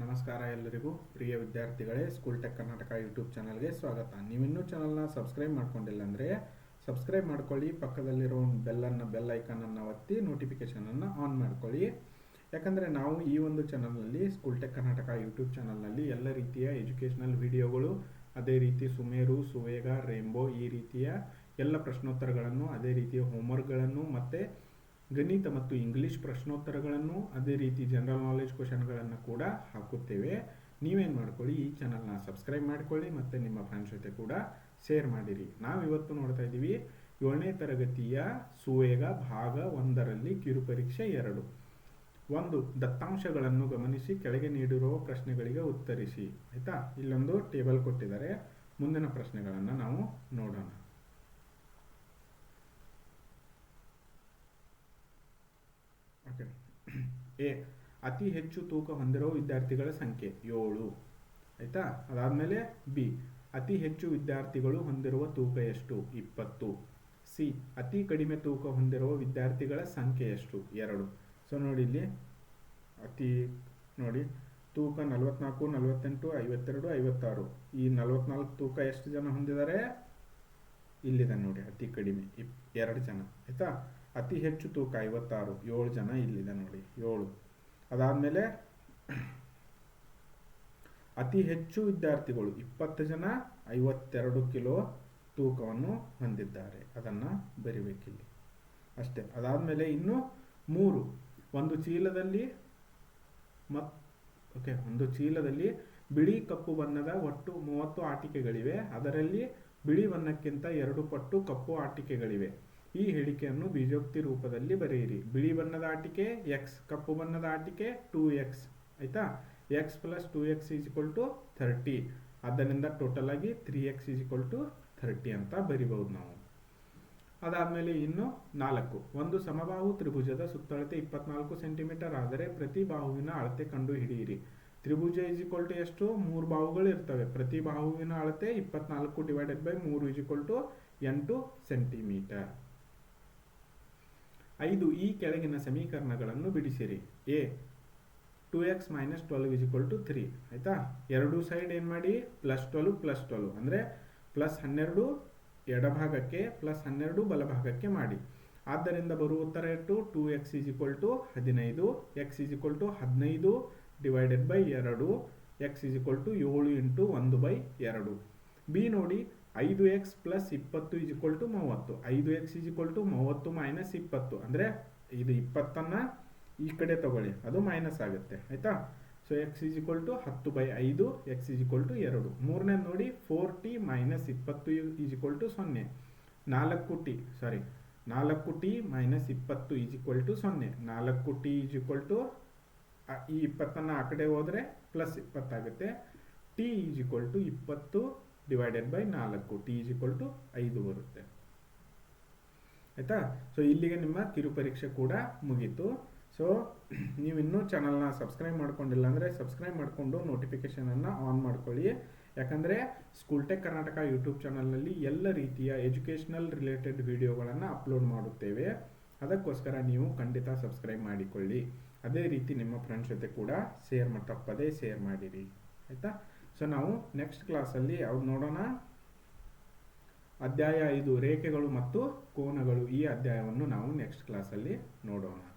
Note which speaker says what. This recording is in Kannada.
Speaker 1: ನಮಸ್ಕಾರ ಎಲ್ಲರಿಗೂ. ಪ್ರಿಯ ವಿದ್ಯಾರ್ಥಿಗಳೇ, ಸ್ಕೂಲ್ ಟೆಕ್ ಕರ್ನಾಟಕ ಯೂಟ್ಯೂಬ್ ಚಾನಲ್ಗೆ ಸ್ವಾಗತ. ನೀವಿನ್ನೂ ಚಾನಲ್ನ ಸಬ್ಸ್ಕ್ರೈಬ್ ಮಾಡ್ಕೊಂಡಿಲ್ಲ ಅಂದರೆ ಸಬ್ಸ್ಕ್ರೈಬ್ ಮಾಡ್ಕೊಳ್ಳಿ, ಪಕ್ಕದಲ್ಲಿರೋ ಬೆಲ್ಲನ್ನು, ಬೆಲ್ ಐಕಾನನ್ನು ಒತ್ತಿ ನೋಟಿಫಿಕೇಷನನ್ನು ಆನ್ ಮಾಡ್ಕೊಳ್ಳಿ. ಯಾಕಂದರೆ ನಾವು ಈ ಒಂದು ಚಾನಲ್ನಲ್ಲಿ, ಸ್ಕೂಲ್ ಟೆಕ್ ಕರ್ನಾಟಕ ಯೂಟ್ಯೂಬ್ ಚಾನಲ್ನಲ್ಲಿ ಎಲ್ಲ ರೀತಿಯ ಎಜುಕೇಷನಲ್ ವಿಡಿಯೋಗಳು, ಅದೇ ರೀತಿ ಸುಮೇರು, ಸುವೇಗ, ರೇಂಬೋ ಈ ರೀತಿಯ ಎಲ್ಲ ಪ್ರಶ್ನೋತ್ತರಗಳನ್ನು, ಅದೇ ರೀತಿಯ ಹೋಮ್ವರ್ಕ್ಗಳನ್ನು ಮತ್ತು ಗಣಿತ ಮತ್ತು ಇಂಗ್ಲಿಷ್ ಪ್ರಶ್ನೋತ್ತರಗಳನ್ನು ಅದೇ ರೀತಿ ಜನರಲ್ ನಾಲೆಜ್ ಕ್ವಶನ್ಗಳನ್ನು ಕೂಡ ಹಾಕುತ್ತೇವೆ. ನೀವೇನು ಮಾಡ್ಕೊಳ್ಳಿ, ಈ ಚಾನಲ್ನ ಸಬ್ಸ್ಕ್ರೈಬ್ ಮಾಡ್ಕೊಳ್ಳಿ ಮತ್ತು ನಿಮ್ಮ ಫ್ರೆಂಡ್ಸ್ ಜೊತೆ ಕೂಡ ಶೇರ್ ಮಾಡಿರಿ. ನಾವು ಇವತ್ತು ನೋಡ್ತಾ ಇದ್ದೀವಿ, ಏಳನೇ ತರಗತಿಯ ಸುವೇಗ ಭಾಗ ಒಂದರಲ್ಲಿ ಕಿರುಪರೀಕ್ಷೆ ಎರಡು. ಒಂದು, ದತ್ತಾಂಶಗಳನ್ನು ಗಮನಿಸಿ, ಕೆಳಗೆ ನೀಡಿರುವ ಪ್ರಶ್ನೆಗಳಿಗೆ ಉತ್ತರಿಸಿ. ಆಯಿತಾ? ಇಲ್ಲೊಂದು ಟೇಬಲ್ ಕೊಟ್ಟಿದ್ದಾರೆ. ಮುಂದಿನ ಪ್ರಶ್ನೆಗಳನ್ನು ನಾವು ನೋಡೋಣ ಓಕೆ ಎ ಅತಿ ಹೆಚ್ಚು ತೂಕ ಹೊಂದಿರುವ ವಿದ್ಯಾರ್ಥಿಗಳ ಸಂಖ್ಯೆ ಏಳು. ಆಯ್ತಾ? ಅದಾದಮೇಲೆ ಬಿ, ಅತಿ ಹೆಚ್ಚು ವಿದ್ಯಾರ್ಥಿಗಳು ಹೊಂದಿರುವ ತೂಕ ಎಷ್ಟು? ಇಪ್ಪತ್ತು. ಸಿ, ಅತಿ ಕಡಿಮೆ ತೂಕ ಹೊಂದಿರುವ ವಿದ್ಯಾರ್ಥಿಗಳ ಸಂಖ್ಯೆ ಎಷ್ಟು? ಎರಡು. ಸೊ ನೋಡಿ ಇಲ್ಲಿ, ಅತಿ, ನೋಡಿ, ತೂಕ ನಲವತ್ನಾಲ್ಕು, ನಲವತ್ತೆಂಟು, ಐವತ್ತೆರಡು, ಐವತ್ತಾರು. ಈ ನಲವತ್ನಾಲ್ಕು ತೂಕ ಎಷ್ಟು ಜನ ಹೊಂದಿದ್ದಾರೆ? ಇಲ್ಲಿದೆ ನೋಡಿ, ಅತಿ ಕಡಿಮೆ, ಇಪ್, ಎರಡು ಜನ. ಆಯ್ತಾ? ಅತಿ ಹೆಚ್ಚು ತೂಕ ಐವತ್ತಾರು, ಏಳು ಜನ ಇಲ್ಲಿದೆ ನೋಡಿ, ಏಳು. ಅದಾದಮೇಲೆ ಅತಿ ಹೆಚ್ಚು ವಿದ್ಯಾರ್ಥಿಗಳು ಇಪ್ಪತ್ತು ಜನ ಐವತ್ತೆರಡು ಕಿಲೋ ತೂಕವನ್ನು ಹೊಂದಿದ್ದಾರೆ. ಅದನ್ನು ಬರಿಬೇಕಿಲ್ಲಿ. ಅಷ್ಟೇ. ಅದಾದಮೇಲೆ ಇನ್ನು ಮೂರು, ಒಂದು ಚೀಲದಲ್ಲಿ ಮತ್, ಓಕೆ, ಒಂದು ಚೀಲದಲ್ಲಿ ಬಿಳಿ ಕಪ್ಪು ಬಣ್ಣದ ಒಟ್ಟು ಮೂವತ್ತು ಆಟಿಕೆಗಳಿವೆ. ಅದರಲ್ಲಿ ಬಿಳಿ ಬಣ್ಣಕ್ಕಿಂತ ಎರಡು ಪಟ್ಟು ಕಪ್ಪು ಆಟಿಕೆಗಳಿವೆ. ಈ ಹೇಳಿಕೆಯನ್ನು ಬೀಜೋಕ್ತಿ ರೂಪದಲ್ಲಿ ಬರೆಯಿರಿ. ಬಿಳಿ ಬಣ್ಣದ ಆಟಿಕೆ ಎಕ್ಸ್ ಕಪ್ಪು ಬಣ್ಣದ ಆಟಿಕೆ ಟೂ ಎಕ್ಸ್ ಆಯ್ತಾ? X plus two x is equal to thirty ಆದ್ದರಿಂದ ಟೋಟಲ್ ಆಗಿ three x is equal to thirty ಅಂತ ಬರಿಬಹುದು ನಾವು. ಅದಾದಮೇಲೆ ಇನ್ನು ನಾಲ್ಕು. ಒಂದು ಸಮಬಾಹು ತ್ರಿಭುಜದ ಸುತ್ತಳತೆ ಇಪ್ಪತ್ನಾಲ್ಕು ಸೆಂಟಿಮೀಟರ್ ಆದರೆ ಪ್ರತಿ ಬಾಹುವಿನ ಅಳತೆ ಕಂಡು ಹಿಡಿಯಿರಿ ತ್ರಿಭುಜ ಈಸ್ ಇಕ್ವಲ್ ಟು ಎಷ್ಟು? ಮೂರು ಬಾಹುಗಳು ಇರ್ತವೆ. ಪ್ರತಿ ಬಾಹುವಿನ ಅಳತೆ ಇಪ್ಪತ್ನಾಲ್ಕು ಡಿವೈಡೆಡ್ ಬೈ ಮೂರು ಈಸ್ ಇಕ್ವಲ್ ಟು ಎಂಟು ಸೆಂಟಿಮೀಟರ್ ಐದು ಈ ಕೆಳಗಿನ ಸಮೀಕರಣಗಳನ್ನು ಬಿಡಿಸಿರಿ. A two x minus twelve is equal to three ಆಯಿತಾ? ಎರಡು ಸೈಡ್ ಏನು ಮಾಡಿ? ಪ್ಲಸ್ ಟ್ವೆಲ್ವ್ ಪ್ಲಸ್ ಟ್ವೆಲ್ವ್ ಅಂದರೆ ಪ್ಲಸ್ ಹನ್ನೆರಡು ಎಡಭಾಗಕ್ಕೆ ಪ್ಲಸ್ ಹನ್ನೆರಡು ಬಲಭಾಗಕ್ಕೆ ಮಾಡಿ. ಆದ್ದರಿಂದ ಬರುವ ಉತ್ತರ ಎಷ್ಟು? Two x is equal to ಹದಿನೈದು. ಎಕ್ಸ್ ಈಸ್ ಇಕ್ವಲ್ ಟು ಹದಿನೈದು ಡಿವೈಡೆಡ್ ಬೈ ಎರಡು. ಎಕ್ಸ್ ಈಸ್ ಇಕ್ವಲ್ ಟು ಏಳು ಇಂಟು ಒಂದು ಬೈ ಎರಡು. ಬಿ ನೋಡಿ ಐದು ಎಕ್ಸ್ ಪ್ಲಸ್ ಇಪ್ಪತ್ತು ಇಸ್ ಇಕ್ವಲ್ ಟು ಮೂವತ್ತು. ಐದು ಎಕ್ಸ್ ಇಸ್ ಇಕ್ವಲ್ ಟು ಮೂವತ್ತು ಮೈನಸ್ ಇಪ್ಪತ್ತು. ಅಂದರೆ ಇದು ಇಪ್ಪತ್ತನ್ನು ಈ ಕಡೆ ತಗೊಳ್ಳಿ. ಅದು ಮೈನಸ್ ಆಗುತ್ತೆ. ಆಯಿತಾ? So x is equal to ಹತ್ತು ಬೈ ಐದು ಎಕ್ಸ್ ಇಸ್ ಇಕ್ವಲ್ ಟು ಎರಡು. ಮೂರನೇ ನೋಡಿ ಫೋರ್ ಟಿ ಮೈನಸ್ ಇಪ್ಪತ್ತು ಈಸ್ ಇಕ್ವಲ್ ಟು ಸೊನ್ನೆ. ನಾಲ್ಕು ಟಿ ಸಾರಿ ನಾಲ್ಕು ಟಿ ಮೈನಸ್ ಇಪ್ಪತ್ತು ಈಸ್ ಇಕ್ವಲ್ ಟು ಸೊನ್ನೆ. ನಾಲ್ಕು ಟಿ ಈಸ್ ಇಕ್ವಲ್ ಟು ಈ ಇಪ್ಪತ್ತನ್ನು ಆ ಕಡೆ ಹೋದರೆ ಪ್ಲಸ್ ಇಪ್ಪತ್ತಾಗುತ್ತೆ. ಟಿ ಈಸ್ ಇಕ್ವಲ್ ಟು ಇಪ್ಪತ್ತು ಡಿವೈಡೆಡ್ ಬೈ ನಾಲ್ಕು. ಟಿ ಈಸ್ ಇಕ್ವಲ್ ಟು ಐದು ಬರುತ್ತೆ. ಆಯಿತಾ? ಸೊ ಇಲ್ಲಿಗೆ ನಿಮ್ಮ ಕಿರು ಪರೀಕ್ಷೆ ಕೂಡ ಮುಗೀತು. ಸೊ ನೀವು ಇನ್ನೂ ಚಾನಲ್ನ ಸಬ್ಸ್ಕ್ರೈಬ್ ಮಾಡ್ಕೊಂಡಿಲ್ಲ ಅಂದರೆ ಸಬ್ಸ್ಕ್ರೈಬ್ ಮಾಡಿಕೊಂಡು ನೋಟಿಫಿಕೇಷನನ್ನು ಆನ್ ಮಾಡ್ಕೊಳ್ಳಿ. ಯಾಕಂದರೆ ಸ್ಕೂಲ್ ಟೆಕ್ ಕರ್ನಾಟಕ ಯೂಟ್ಯೂಬ್ ಚಾನಲ್ನಲ್ಲಿ ಎಲ್ಲ ರೀತಿಯ ಎಜುಕೇಷನಲ್ ರಿಲೇಟೆಡ್ ವಿಡಿಯೋಗಳನ್ನು ಅಪ್ಲೋಡ್ ಮಾಡುತ್ತೇವೆ. ಅದಕ್ಕೋಸ್ಕರ ನೀವು ಖಂಡಿತ ಸಬ್ಸ್ಕ್ರೈಬ್ ಮಾಡಿಕೊಳ್ಳಿ. ಅದೇ ರೀತಿ ನಿಮ್ಮ ಫ್ರೆಂಡ್ಸ್ ಜೊತೆ ಕೂಡ ಶೇರ್ ತಪ್ಪದೇ ಶೇರ್ ಮಾಡಿರಿ. ಆಯಿತಾ? ಸೊ ನಾವು ನೆಕ್ಸ್ಟ್ ಕ್ಲಾಸಲ್ಲಿ ಅವ್ರು ನೋಡೋಣ ಅಧ್ಯಾಯ ಐದು ರೇಖೆಗಳು ಮತ್ತು ಕೋನಗಳು ಈ ಅಧ್ಯಾಯವನ್ನು ನಾವು ನೆಕ್ಸ್ಟ್ ಕ್ಲಾಸಲ್ಲಿ ನೋಡೋಣ.